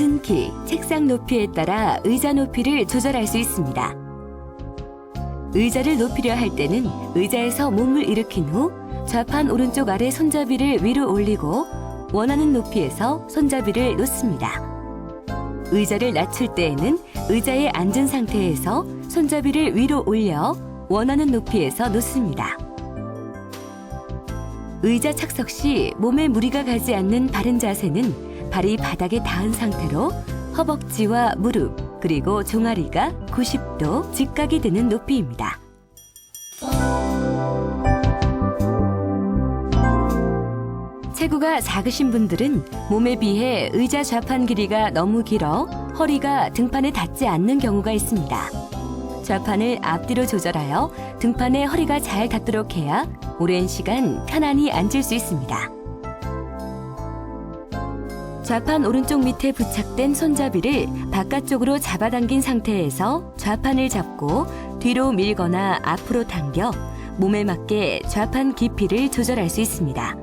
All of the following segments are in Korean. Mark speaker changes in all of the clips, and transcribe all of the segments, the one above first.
Speaker 1: 앉은 키, 책상 높이에 따라 의자 높이를 조절할 수 있습니다. 의자를 높이려 할 때는 의자에서 몸을 일으킨 후 좌판 오른쪽 아래 손잡이를 위로 올리고 원하는 높이에서 손잡이를 놓습니다. 의자를 낮출 때에는 의자에 앉은 상태에서 손잡이를 위로 올려 원하는 높이에서 놓습니다. 의자 착석 시 몸에 무리가 가지 않는 바른 자세는 발이 바닥에 닿은 상태로 허벅지와 무릎 그리고 종아리가 90도 직각이 되는 높이입니다. 체구가 작으신 분들은 몸에 비해 의자 좌판 길이가 너무 길어 허리가 등판에 닿지 않는 경우가 있습니다. 좌판을 앞뒤로 조절하여 등판에 허리가 잘 닿도록 해야 오랜 시간 편안히 앉을 수 있습니다. 좌판 오른쪽 밑에 부착된 손잡이를 바깥쪽으로 잡아당긴 상태에서 좌판을 잡고 뒤로 밀거나 앞으로 당겨 몸에 맞게 좌판 깊이를 조절할 수 있습니다.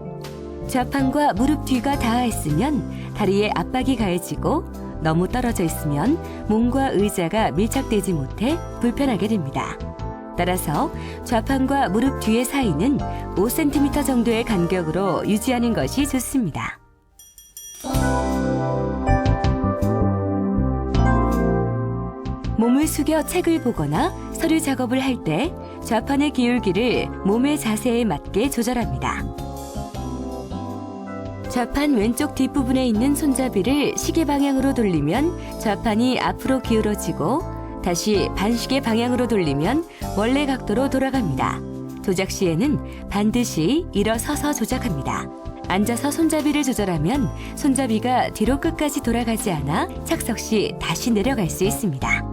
Speaker 1: 좌판과 무릎 뒤가 닿아 있으면 다리에 압박이 가해지고 너무 떨어져 있으면 몸과 의자가 밀착되지 못해 불편하게 됩니다. 따라서 좌판과 무릎 뒤의 사이는 5cm 정도의 간격으로 유지하는 것이 좋습니다. 몸을 숙여 책을 보거나 서류 작업을 할 때 좌판의 기울기를 몸의 자세에 맞게 조절합니다. 좌판 왼쪽 뒷부분에 있는 손잡이를 시계 방향으로 돌리면 좌판이 앞으로 기울어지고 다시 반시계 방향으로 돌리면 원래 각도로 돌아갑니다. 조작 시에는 반드시 일어서서 조작합니다. 앉아서 손잡이를 조절하면 손잡이가 뒤로 끝까지 돌아가지 않아 착석 시 다시 내려갈 수 있습니다.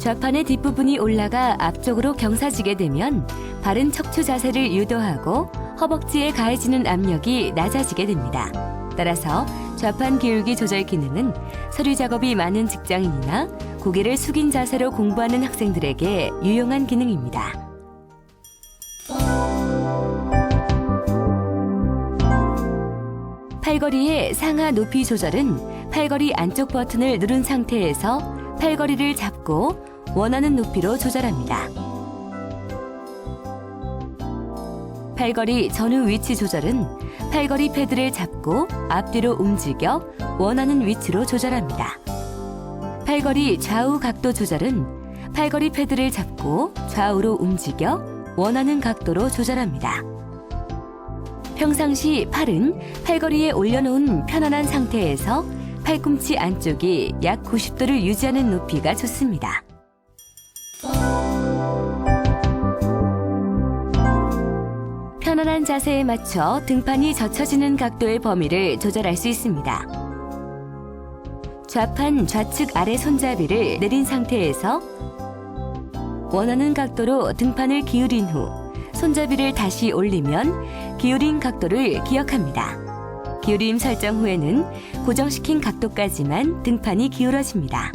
Speaker 1: 좌판의 뒷부분이 올라가 앞쪽으로 경사지게 되면 바른 척추 자세를 유도하고 허벅지에 가해지는 압력이 낮아지게 됩니다. 따라서 좌판 기울기 조절 기능은 서류 작업이 많은 직장인이나 고개를 숙인 자세로 공부하는 학생들에게 유용한 기능입니다. 팔걸이의 상하 높이 조절은 팔걸이 안쪽 버튼을 누른 상태에서 팔걸이를 잡고 원하는 높이로 조절합니다. 팔걸이 전후 위치 조절은 팔걸이 패드를 잡고 앞뒤로 움직여 원하는 위치로 조절합니다. 팔걸이 좌우 각도 조절은 팔걸이 패드를 잡고 좌우로 움직여 원하는 각도로 조절합니다. 평상시 팔은 팔걸이에 올려놓은 편안한 상태에서 팔꿈치 안쪽이 약 90도를 유지하는 높이가 좋습니다. 편안한 자세에 맞춰 등판이 젖혀지는 각도의 범위를 조절할 수 있습니다. 좌판 좌측 아래 손잡이를 내린 상태에서 원하는 각도로 등판을 기울인 후 손잡이를 다시 올리면 기울인 각도를 기억합니다. 기울임 설정 후에는 고정시킨 각도까지만 등판이 기울어집니다.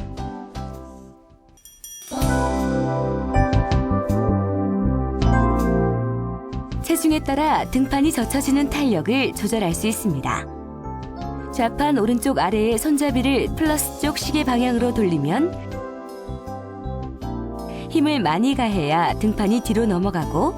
Speaker 1: 체중에 따라 등판이 젖혀지는 탄력을 조절할 수 있습니다. 좌판 오른쪽 아래의 손잡이를 플러스 쪽 시계 방향으로 돌리면 힘을 많이 가해야 등판이 뒤로 넘어가고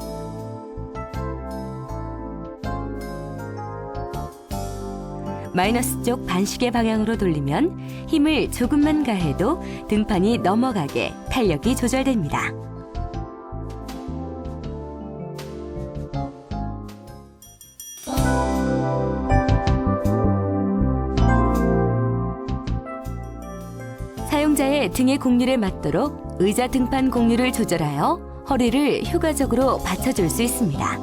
Speaker 1: 마이너스 쪽 반시계 방향으로 돌리면 힘을 조금만 가해도 등판이 넘어가게 탄력이 조절됩니다. 사용자의 등의 곡률에 맞도록 의자 등판 곡률을 조절하여 허리를 효과적으로 받쳐줄 수 있습니다.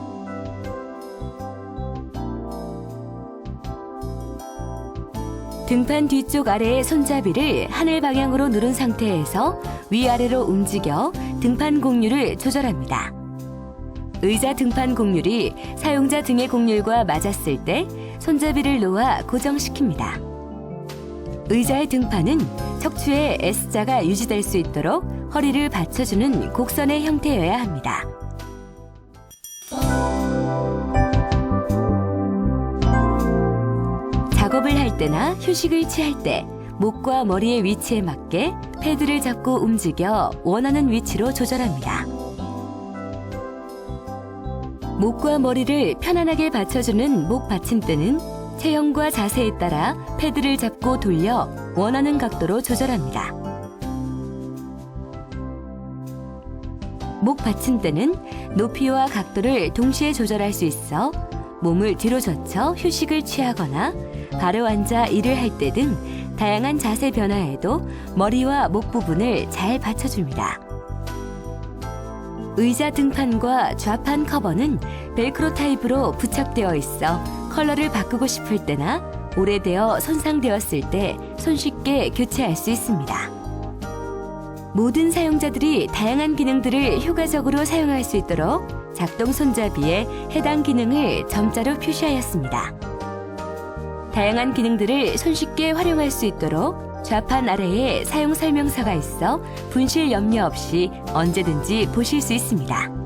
Speaker 1: 등판 뒤쪽 아래의 손잡이를 하늘 방향으로 누른 상태에서 위아래로 움직여 등판 곡률을 조절합니다. 의자 등판 곡률이 사용자 등의 곡률과 맞았을 때 손잡이를 놓아 고정시킵니다. 의자의 등판은 척추의 S자가 유지될 수 있도록 허리를 받쳐주는 곡선의 형태여야 합니다. 작업을 할할 때나 휴식을 취할 때 목과 머리의 위치에 맞게 패드를 잡고 움직여 원하는 위치로 조절합니다. 목과 머리를 편안하게 받쳐주는 목 받침대는 체형과 자세에 따라 패드를 잡고 돌려 원하는 각도로 조절합니다. 목 받침대는 높이와 각도를 동시에 조절할 수 있어 몸을 뒤로 젖혀 휴식을 취하거나 바로 앉아 일을 할 때 등 다양한 자세 변화에도 머리와 목 부분을 잘 받쳐줍니다. 의자 등판과 좌판 커버는 벨크로 타입으로 부착되어 있어 컬러를 바꾸고 싶을 때나 오래되어 손상되었을 때 손쉽게 교체할 수 있습니다. 모든 사용자들이 다양한 기능들을 효과적으로 사용할 수 있도록 작동 손잡이에 해당 기능을 점자로 표시하였습니다. 다양한 기능들을 손쉽게 활용할 수 있도록 좌판 아래에 사용 설명서가 있어 분실 염려 없이 언제든지 보실 수 있습니다.